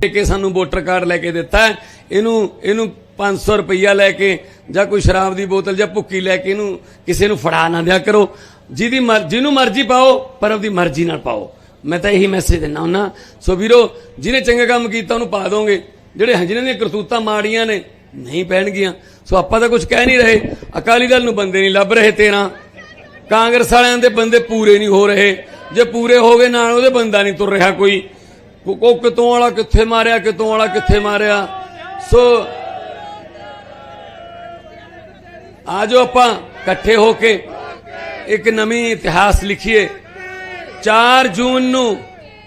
ਦੇ ਕੇ ਸਾਨੂੰ voter card ਲੈ ਕੇ ਦਿੱਤਾ ਹੈ। ਇਹਨੂੰ ਇਹਨੂੰ 500 ਰੁਪਈਆ ਲੈ ਕੇ ਜਾਂ ਕੋਈ ਸ਼ਰਾਬ ਦੀ ਬੋਤਲ ਜਾਂ ਭੁੱਕੀ ਲੈ ਕੇ ਇਹਨੂੰ ਕਿਸੇ ਨੂੰ ਫੜਾ ਨਾ ਦਿਆ ਕਰੋ। ਜਿਹਦੀ ਜਿਹਨੂੰ ਮਰਜ਼ੀ ਪਾਓ, ਪਰ ਉਹਦੀ ਮਰਜ਼ੀ ਨਾਲ ਪਾਓ। ਮੈਂ ਤਾਂ ਇਹੀ ਮੈਸੇਜ ਦਿੰਦਾ ਹੁੰਨਾ ਸੋ ਵੀਰੋ, ਜਿਹਨੇ ਚੰਗਾ ਕੰਮ ਕੀਤਾ ਉਹਨੂੰ ਪਾ ਦੋਗੇ। ਜਿਹੜੇ ਜਿਹਨਾਂ ਦੀਆਂ ਕਰਤੂਤਾਂ ਮਾੜੀਆਂ ਨੇ, ਨਹੀਂ ਪੈਣਗੀਆਂ। ਸੋ ਆਪਾਂ ਤਾਂ ਕੁਝ ਕਹਿ ਨਹੀਂ ਰਹੇ। ਅਕਾਲੀ ਦਲ ਨੂੰ ਬੰਦੇ ਨਹੀਂ ਲੱਭ ਰਹੇ ਤੇਰਾ। ਕਾਂਗਰਸ ਵਾਲਿਆਂ ਦੇ ਬੰਦੇ ਪੂਰੇ ਨਹੀਂ ਹੋ ਰਹੇ। ਜੇ ਪੂਰੇ ਹੋ ਗਏ ਨਾਲ ਉਹਦੇ ਬੰਦਾ ਨਹੀਂ ਤੁਰ ਰਿਹਾ ਕੋਈ। ਕੋ ਕਿਤੋਂ ਵਾਲਾ ਕਿੱਥੇ ਮਾਰਿਆ, ਕਿਤੋਂ ਵਾਲਾ ਕਿੱਥੇ ਮਾਰਿਆ? ਸੋ ਆਜੋ ਆਪਾਂ ਇਕੱਠੇ ਹੋ ਕੇ ਇੱਕ ਨਵੀਂ ਇਤਿਹਾਸ ਲਿਖੀਏ। 4 ਜੂਨ ਨੂੰ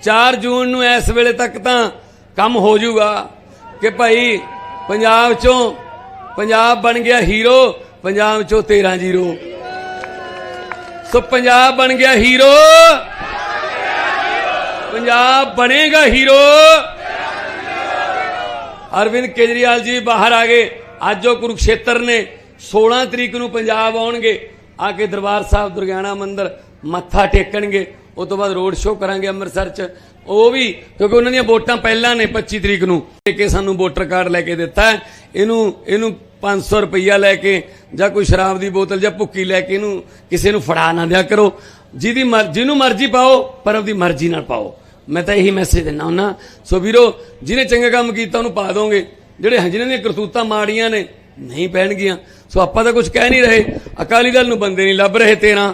4 ਜੂਨ ਨੂੰ ਇਸ ਵੇਲੇ ਤੱਕ ਤਾਂ ਕੰਮ ਹੋ ਜਾਊਗਾ ਕਿ ਭਾਈ ਪੰਜਾਬ ਚੋਂ ਪੰਜਾਬ ਬਣ ਗਿਆ ਹੀਰੋ, ਪੰਜਾਬ ਚੋਂ 13 ਜ਼ੀਰੋ। ਸੋ ਪੰਜਾਬ ਬਣ ਗਿਆ ਹੀਰੋ। ਪੰਜਾਬ ਬਣੇਗਾ ਹੀਰੋ। ਅਰਵਿੰਦ ਕੇਜਰੀਵਾਲ ਜੀ ਬਾਹਰ ਆ ਗਏ। ਅੱਜ ਉਹ ਕੁਰੂਕਸ਼ੇਤਰ ਨੇ 16 ਤਰੀਕ ਨੂੰ ਪੰਜਾਬ ਆਉਣਗੇ। ਆ ਕੇ ਦਰਬਾਰ ਸਾਹਿਬ ਦੁਰਗਿਆਣਾ ਮੰਦਿਰ ਮੱਥਾ ਟੇਕਣਗੇ। ਉਸ ਤੋਂ ਬਾਅਦ ਰੋਡ ਸ਼ੋਅ ਕਰਾਂਗੇ ਅੰਮ੍ਰਿਤਸਰ 'ਚ। ਉਹ ਵੀ, ਕਿਉਂਕਿ ਉਹਨਾਂ ਦੀਆਂ ਵੋਟਾਂ ਪਹਿਲਾਂ ਨੇ 25 ਤਰੀਕ ਨੂੰ। ਕਿ ਸਾਨੂੰ ਵੋਟਰ ਕਾਰਡ ਲੈ ਕੇ ਦਿੱਤਾ ਹੈ। ਇਹਨੂੰ ਇਹਨੂੰ 500 ਰੁਪਈਆ ਲੈ ਕੇ ਜਾਂ ਕੋਈ ਸ਼ਰਾਬ ਦੀ ਬੋਤਲ ਜਾਂ ਭੁੱਕੀ ਲੈ ਕੇ ਇਹਨੂੰ ਕਿਸੇ ਨੂੰ ਫੜਾ ਨਾ ਦਿਆ ਕਰੋ। ਜਿਹਦੀ ਮਰ- ਜਿਹਨੂੰ ਮਰਜ਼ੀ ਪਾਓ, ਪਰ ਉਹਦੀ ਮਰਜ਼ੀ ਨਾਲ ਪਾਓ। ਮੈਂ ਤਾਂ ਇਹੀ ਮੈਸੇਜ ਦਿੰਦਾ ਹੁੰਦਾ। ਸੋ ਵੀਰੋ, ਜਿਹਨੇ ਚੰਗਾ ਕੰਮ ਕੀਤਾ, ਉਹਨੂੰ ਪਾ ਦੋਗੇ। ਜਿਹੜੇ ਜਿਹਨਾਂ ਦੀਆਂ ਕਰਤੂਤਾਂ ਮਾੜੀਆਂ ਨੇ, ਨਹੀਂ ਪੈਣਗੀਆਂ। ਸੋ ਆਪਾਂ ਤਾਂ ਕੁਝ ਕਹਿ ਨਹੀਂ ਰਹੇ। ਅਕਾਲੀ ਦਲ ਨੂੰ ਬੰਦੇ ਨਹੀਂ ਲੱਭ ਰਹੇ ਤੇਰਾ।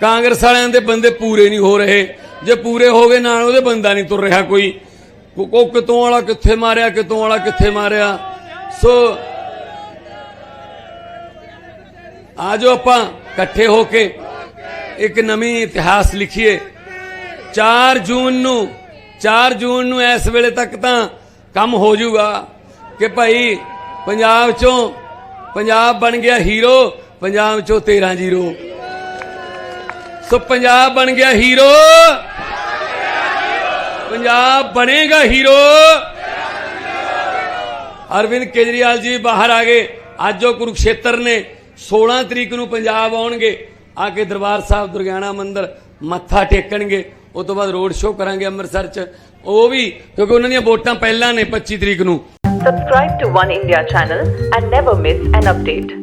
ਕਾਂਗਰਸ ਵਾਲਿਆਂ ਦੇ ਬੰਦੇ ਪੂਰੇ ਨਹੀਂ ਹੋ ਰਹੇ। ਜੇ ਪੂਰੇ ਹੋ ਗਏ ਨਾਲ, ਉਹਦੇ ਬੰਦਾ ਨਹੀਂ ਤੁਰ ਰਿਹਾ ਕੋਈ। ਕੋ ਕੋ ਕਿਤੋਂ ਵਾਲਾ ਕਿੱਥੇ ਮਾਰਿਆ, ਕਿਤੋਂ ਵਾਲਾ ਕਿੱਥੇ ਮਾਰਿਆ। ਸੋ ਆਜੋ ਆਪਾਂ ਇਕੱਠੇ ਹੋ ਕੇ ਇੱਕ ਨਵੀਂ ਇਤਿਹਾਸ ਲਿਖੀਏ। 4 ਜੂਨ ਨੂੰ 4 ਜੂਨ ਨੂੰ ਇਸ ਵੇਲੇ ਤੱਕ ਤਾਂ ਕੰਮ ਹੋ ਜਾਊਗਾ ਕਿ ਭਾਈ ਪੰਜਾਬ ਚੋਂ, ਪੰਜਾਬ ਬਣ ਗਿਆ ਹੀਰੋ, ਪੰਜਾਬ ਚੋਂ 13 ਜ਼ੀਰੋ। ਸੋ ਪੰਜਾਬ ਬਣ ਗਿਆ ਹੀਰੋ। ਪੰਜਾਬ ਬਣੇਗਾ ਹੀਰੋ। ਅਰਵਿੰਦ ਕੇਜਰੀਵਾਲ ਜੀ ਬਾਹਰ ਆ ਗਏ। ਅੱਜ ਉਹ ਕੁਰੂਕਸ਼ੇਤਰ ਨੇ 16 ਤਰੀਕ ਨੂੰ ਪੰਜਾਬ ਆਉਣਗੇ। ਆ ਕੇ ਦਰਬਾਰ ਸਾਹਿਬ ਦੁਰਗਿਆਣਾ ਮੰਦਿਰ ਮੱਥਾ ਟੇਕਣਗੇ। ਉਸ ਤੋਂ ਬਾਅਦ ਰੋਡ ਸ਼ੋਅ ਕਰਾਂਗੇ ਅੰਮ੍ਰਿਤਸਰ 'ਚ ਉਹ ਵੀ ਕਿਉਂਕਿ ਉਹਨਾਂ ਦੀਆਂ ਵੋਟਾਂ ਪਹਿਲਾਂ ਨੇ 25 ਤਰੀਕ ਨੂੰ Subscribe to One India channel and never miss an update.